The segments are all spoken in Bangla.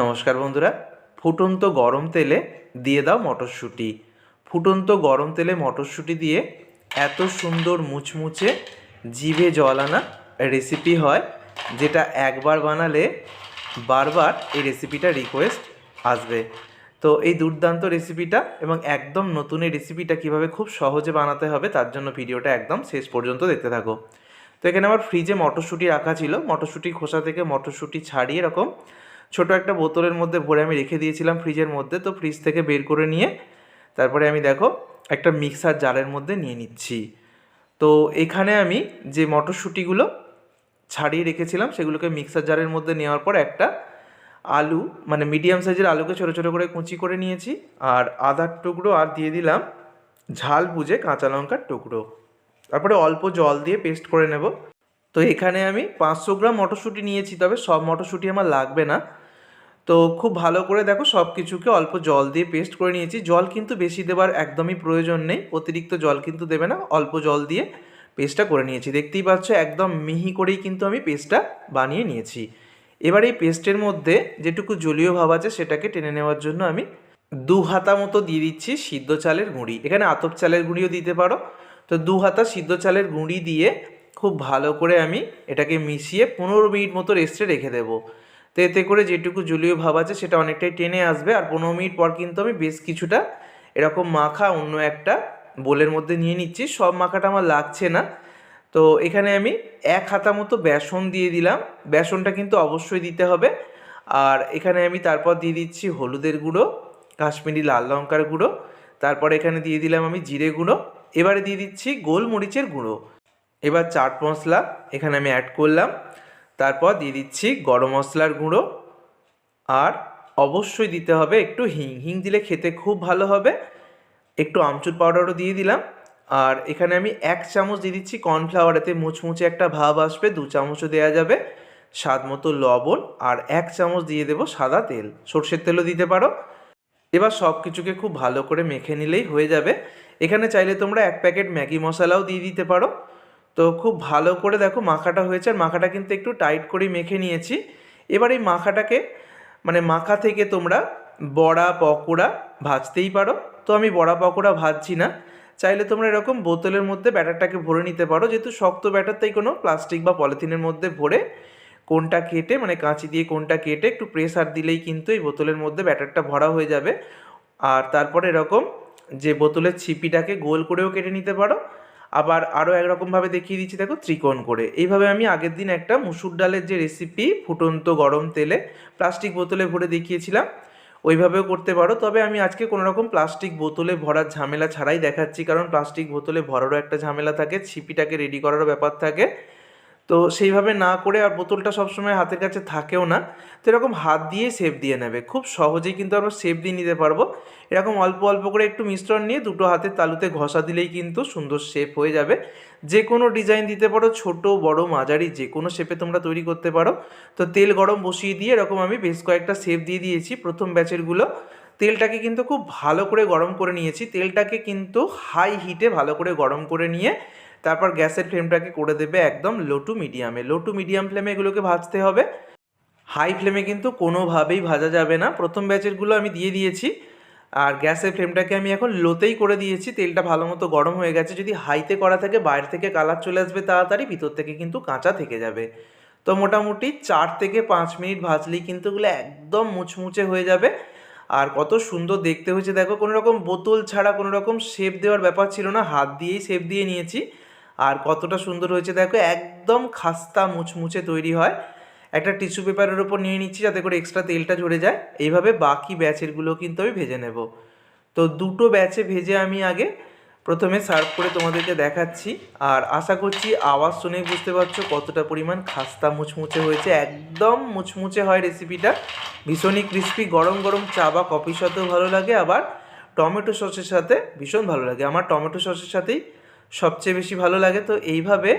নমস্কার বন্ধুরা, ফুটন্ত গরম তেলে দিয়ে দাও মটরশুঁটি। ফুটন্ত গরম তেলে মটরশুঁটি দিয়ে এত সুন্দর মুচমুচে জিভে জল আনা রেসিপি হয়, যেটা একবার বানালে বারবার এই রেসিপিটা রিকোয়েস্ট আসবে। তো এই দুর্দান্ত রেসিপিটা এবং একদম নতুন এই রেসিপিটা কীভাবে খুব সহজে বানাতে হবে, তার জন্য ভিডিওটা একদম শেষ পর্যন্ত দেখতে থাকো। তো এখানে আমার ফ্রিজে মটরশুঁটি রাখা ছিল। মটরশুঁটি খোসা থেকে মটরশুঁটি ছাড়িয়ে এরকম ছোট একটা বোতলের মধ্যে ভরে আমি রেখে দিয়েছিলাম ফ্রিজের মধ্যে, তো ফ্রিজ থেকে বের করে নিয়ে তারপরে আমি দেখো একটা মিক্সার জারের মধ্যে নিয়ে নিচ্ছি। তো এখানে আমি যে মটরশুঁটিগুলো ছাড়িয়ে রেখেছিলাম, সেগুলোকে মিক্সার জারের মধ্যে নেওয়ার পর একটা আলু মানে মিডিয়াম সাইজের আলুকে ছোটো ছোটো করে কুচি করে নিয়েছি, আর আদার টুকরো আর দিয়ে দিলাম ঝাল বুঝে কাঁচা লঙ্কার টুকরো। তারপরে অল্প জল দিয়ে পেস্ট করে নেব। তো এখানে আমি পাঁচশো গ্রাম মটরশুঁটি নিয়েছি, তবে সব মটরশুঁটি আমার লাগবে না। তো খুব ভালো করে দেখো সব কিছুকে অল্প জল দিয়ে পেস্ট করে নিয়েছি। জল কিন্তু বেশি দেবার একদমই প্রয়োজন নেই। অতিরিক্ত জল কিন্তু দেবে না। অল্প জল দিয়ে পেস্টটা করে নিয়েছি। দেখতেই পাচ্ছ একদম মিহি করেই কিন্তু আমি পেস্টটা বানিয়ে নিয়েছি। এবার এই পেস্টের মধ্যে যেটুকু জলীয় ভাব আছে সেটাকে টেনে নেওয়ার জন্য আমি দু হাতা মতো দিয়ে দিচ্ছি সিদ্ধ চালের গুঁড়ি। এখানে আতপ চালের গুঁড়িও দিতে পারো। তো দু হাতা সিদ্ধ চালের গুঁড়ি দিয়ে খুব ভালো করে আমি এটাকে মিশিয়ে পনেরো মিনিট মতো রেস্টে রেখে দেবো। তো এতে করে যেটুকু জলীয় ভাব আছে সেটা অনেকটাই টেনে আসবে। আর পনেরো মিনিট পর কিন্তু আমি বেশ কিছুটা এরকম মাখা অন্য একটা বোলের মধ্যে নিয়ে নিচ্ছি। সব মাখাটা আমার লাগছে না। তো এখানে আমি এক হাতা মতো বেসন দিয়ে দিলাম। বেসনটা কিন্তু অবশ্যই দিতে হবে। আর এখানে আমি তারপর দিয়ে দিচ্ছি হলুদের গুঁড়ো, কাশ্মীরি লাল লঙ্কার গুঁড়ো। তারপর এখানে দিয়ে দিলাম আমি জিরে গুঁড়ো। এবারে দিয়ে দিচ্ছি গোলমরিচের গুঁড়ো। এবার চাট মশলা এখানে আমি অ্যাড করলাম। তারপর দিয়ে দিচ্ছি গরম মশলার গুঁড়ো। আর অবশ্যই দিতে হবে একটু হিং। হিং দিলে খেতে খুব ভালো হবে। একটু আমচুর পাউডারও দিয়ে দিলাম। আর এখানে আমি এক চামচ দিয়ে দিচ্ছি কর্নফ্লাওয়ার এতে মুচমুচে একটা ভাব আসবে, দু চামচও দেওয়া যাবে। স্বাদ মতো লবণ। আর এক চামচ দিয়ে দেবো সাদা তেল। সর্ষের তেলও দিতে পারো। এবার সব কিছুকে খুব ভালো করে মেখে নিলেই হয়ে যাবে। এখানে চাইলে তোমরা এক প্যাকেট ম্যাগি মশলাও দিয়ে দিতে পারো। তো খুব ভালো করে দেখো মাখাটা হয়েছে আর মাখাটা কিন্তু একটু টাইট করে মেখে নিয়েছি। এবার এই মাখাটাকে মানে মাখা থেকে তোমরা বড়া, পকোড়া ভাজতেই পারো। তো আমি বড়া, পকোড়া ভাজছি না। চাইলে তোমরা এরকম বোতলের মধ্যে ব্যাটারটাকে ভরে নিতে পারো। যেহেতু শক্ত ব্যাটার, তাই কোনো প্লাস্টিক বা পলিথিনের মধ্যে ভরে কোনটা কেটে মানে কাঁচি দিয়ে কোনটা কেটে একটু প্রেসার দিলেই কিন্তু এই বোতলের মধ্যে ব্যাটারটা ভরা হয়ে যাবে। আর তারপরে এরকম যে বোতলের ছিপিটাকে গোল করেও কেটে নিতে পারো। আবার আরও একরকমভাবে দেখিয়ে দিচ্ছি, দেখো, ত্রিকোণ করে। এইভাবে আমি আগের দিন একটা মুসুর ডালের যে রেসিপি ফুটন্ত গরম তেলে প্লাস্টিক বোতলে ভরে দেখিয়েছিলাম, ওইভাবেও করতে পারো। তবে আমি আজকে কোনো রকম প্লাস্টিক বোতলে ভরার ঝামেলা ছাড়াই দেখাচ্ছি, কারণ প্লাস্টিক বোতলে ভরারও একটা ঝামেলা থাকে, ছিপিটাকে রেডি করারও ব্যাপার থাকে। তো সেইভাবে না করে আর বোতলটা সবসময় হাতের কাছে থাকেও না, তো এরকম হাত দিয়ে শেপ দিয়ে নেবে। খুব সহজেই কিন্তু আমরা শেপ দিয়ে নিতে পারব। এরকম অল্প অল্প করে একটু মিশ্রণ নিয়ে দুটো হাতের তালুতে ঘষা দিলেই কিন্তু সুন্দর শেপ হয়ে যাবে। যে কোনো ডিজাইন দিতে পারো, ছোট, বড়, মাঝারি যে কোনো শেপে তোমরা তৈরি করতে পারো। তো তেল গরম বসিয়ে দিয়ে এরকম আমি বেশ কয়েকটা শেপ দিয়ে দিয়েছি প্রথম ব্যাচেরগুলো তেলটাকে কিন্তু খুব ভালো করে গরম করে নিয়েছি। তেলটাকে কিন্তু হাই হিটে ভালো করে গরম করে নিয়ে তারপর গ্যাসের ফ্লেমটাকে করে দেবে একদম লো টু মিডিয়ামে লো টু মিডিয়াম ফ্লেমে এগুলোকে ভাজতে হবে। হাই ফ্লেমে কিন্তু কোনোভাবেই ভাজা যাবে না। প্রথম ব্যাচেরগুলো আমি দিয়ে দিয়েছি। আর গ্যাসের ফ্লেমটাকে আমি এখন লোতেই করে দিয়েছি। তেলটা ভালো মতো গরম হয়ে গেছে। যদি হাইতে করা থাকে, বাইরে থেকে কালার চলে আসবে তাড়াতাড়ি, ভিতর থেকে কিন্তু কাঁচা থেকে যাবে। তো মোটামুটি চার থেকে পাঁচ মিনিট ভাজলেই কিন্তু এগুলো একদম মুচমুচে হয়ে যাবে। আর কত সুন্দর দেখতে হয়েছে। দেখো কোনো রকম বোতল ছাড়া কোনো রকম শেপ দেওয়ার ব্যাপার ছিল না। হাত দিয়েই শেপ দিয়ে নিয়েছি। আর কতটা সুন্দর হয়েছে দেখো, একদম খাস্তা মুচমুচে তৈরি হয়। একটা টিস্যু পেপারের ওপর নিয়ে নিচ্ছি যাতে করে এক্সট্রা তেলটা ঝরে যায়। এইভাবে বাকি ব্যাচেরগুলো কিন্তু আমি ভেজে নেব। তো দুটো ব্যাচে ভেজে আমি আগে প্রথমে সার্ভ করে তোমাদেরকে দেখাচ্ছি। আর আশা করছি আওয়াজ শুনে বুঝতে পারছ কতটা পরিমাণ খাস্তা মুচমুচে হয়েছে। একদম মুচমুচে হয় রেসিপিটা ভীষণই ক্রিস্পি গরম গরম চা বা কফির সাথেও ভালো লাগে। আবার টমেটো সসের সাথে ভীষণ ভালো লাগে। আমার টমেটো সসের সাথেই সবচেয়ে বেশি ভালো লাগে, তো এইভাবে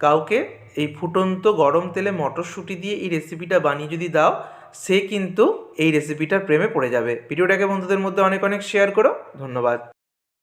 কাউকে এই ফুটন্ত গরম তেলে মটরশুঁটি দিয়ে এই রেসিপিটা বানিয়ে যদি দাও, সে কিন্তু এই রেসিপিটার প্রেমে পড়ে যাবে। ভিডিওটাকে বন্ধুদের মধ্যে অনেক অনেক শেয়ার করো। ধন্যবাদ।